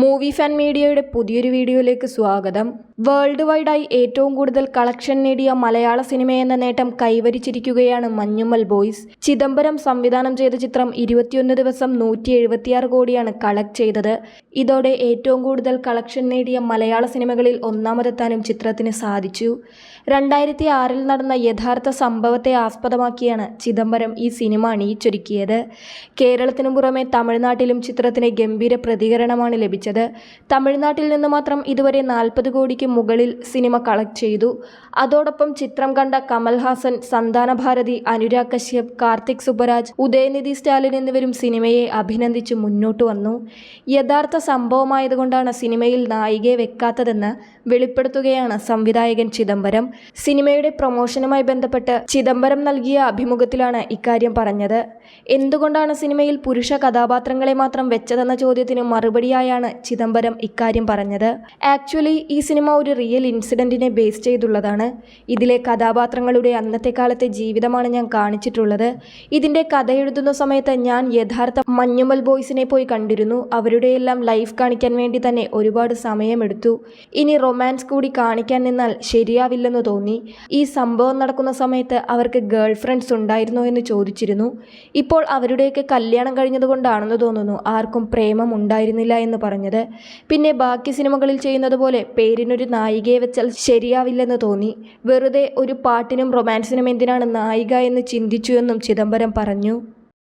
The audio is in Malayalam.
മൂവി ഫാൻ മീഡിയയുടെ പുതിയൊരു വീഡിയോയിലേക്ക് സ്വാഗതം. വേൾഡ് വൈഡായി ഏറ്റവും കൂടുതൽ കളക്ഷൻ നേടിയ മലയാള സിനിമയെന്ന നേട്ടം കൈവരിച്ചിരിക്കുകയാണ് മഞ്ഞുമ്മൽ ബോയ്സ്. ചിദംബരം സംവിധാനം ചെയ്ത ചിത്രം ഇരുപത്തിയൊന്ന് ദിവസം നൂറ്റി എഴുപത്തിയാറ് കോടിയാണ് കളക്ട് ചെയ്തത്. ഇതോടെ ഏറ്റവും കൂടുതൽ കളക്ഷൻ നേടിയ മലയാള സിനിമകളിൽ ഒന്നാമതെത്താനും ചിത്രത്തിന് സാധിച്ചു. രണ്ടായിരത്തി ആറിൽ നടന്ന യഥാർത്ഥ സംഭവത്തെ ആസ്പദമാക്കിയാണ് ചിദംബരം ഈ സിനിമ അണിയിച്ചൊരുക്കിയത്. കേരളത്തിനു പുറമെ തമിഴ്നാട്ടിലും ചിത്രത്തിന് ഗംഭീര പ്രതികരണമാണ് ലഭിച്ചത്. തമിഴ്നാട്ടിൽ നിന്ന് മാത്രം ഇതുവരെ നാൽപ്പത് കോടിക്ക് മുകളിൽ സിനിമ കളക്ട് ചെയ്തു. അതോടൊപ്പം ചിത്രം കണ്ട കമൽഹാസൻ സന്താന ഭാരതി അനുരാഗ് കശ്യപ് കാർത്തിക് സുബരാജ് ഉദയനിധി സ്റ്റാലിൻ എന്നിവരും സിനിമയെ അഭിനന്ദിച്ച് മുന്നോട്ട് വന്നു. യഥാർത്ഥ സംഭവമായതുകൊണ്ടാണ് സിനിമയിൽ നായികയെ വെക്കാത്തതെന്ന് വെളിപ്പെടുത്തുകയാണ് സംവിധായകൻ ചിദംബരം. സിനിമയുടെ പ്രൊമോഷനുമായി ബന്ധപ്പെട്ട് ചിദംബരം നൽകിയ അഭിമുഖത്തിലാണ് ഇക്കാര്യം പറഞ്ഞത്. എന്തുകൊണ്ടാണ് സിനിമയിൽ പുരുഷ കഥാപാത്രങ്ങളെ മാത്രം വെച്ചതെന്ന ചോദ്യത്തിന് മറുപടിയായാണ് ചിദംബരം ഇക്കാര്യം പറഞ്ഞത്. ആക്ച്വലി ഈ സിനിമ ഒരു റിയൽ ഇൻസിഡന്റിനെ ബേസ് ചെയ്തുള്ളതാണ്. ഇതിലെ കഥാപാത്രങ്ങളുടെ അന്നത്തെ കാലത്തെ ജീവിതമാണ് ഞാൻ കാണിച്ചിട്ടുള്ളത്. ഇതിന്റെ കഥ എഴുതുന്ന സമയത്ത് ഞാൻ യഥാർത്ഥ മഞ്ഞുമൽ ബോയ്സിനെ പോയി കണ്ടിരുന്നു. അവരുടെയെല്ലാം ലൈഫ് കാണിക്കാൻ വേണ്ടി തന്നെ ഒരുപാട് സമയമെടുത്തു. ഇനി റൊമാൻസ് കൂടി കാണിക്കാൻ നിന്നാൽ ശരിയാവില്ലെന്ന് തോന്നി. ഈ സംഭവം നടക്കുന്ന സമയത്ത് അവർക്ക് ഗേൾ ഫ്രണ്ട്സ് ഉണ്ടായിരുന്നോ എന്ന് ചോദിച്ചിരുന്നു. ഇപ്പോൾ അവരുടെയൊക്കെ കല്യാണം കഴിഞ്ഞതുകൊണ്ടാണെന്ന് തോന്നുന്നു. ആർക്കും പ്രേമം ഉണ്ടായിരുന്നില്ല എന്ന് പറഞ്ഞത്. പിന്നെ ബാക്കി സിനിമകളിൽ ചെയ്യുന്നത് പോലെ പേരിനൊരു നായികയെ വെച്ചാൽ ശരിയാവില്ലെന്ന് തോന്നി. വെറുതെ ഒരു പാട്ടിനും റൊമാൻസിനും എന്തിനാണ് നായിക എന്ന് ചിന്തിച്ചു എന്നും ചിദംബരം പറഞ്ഞു.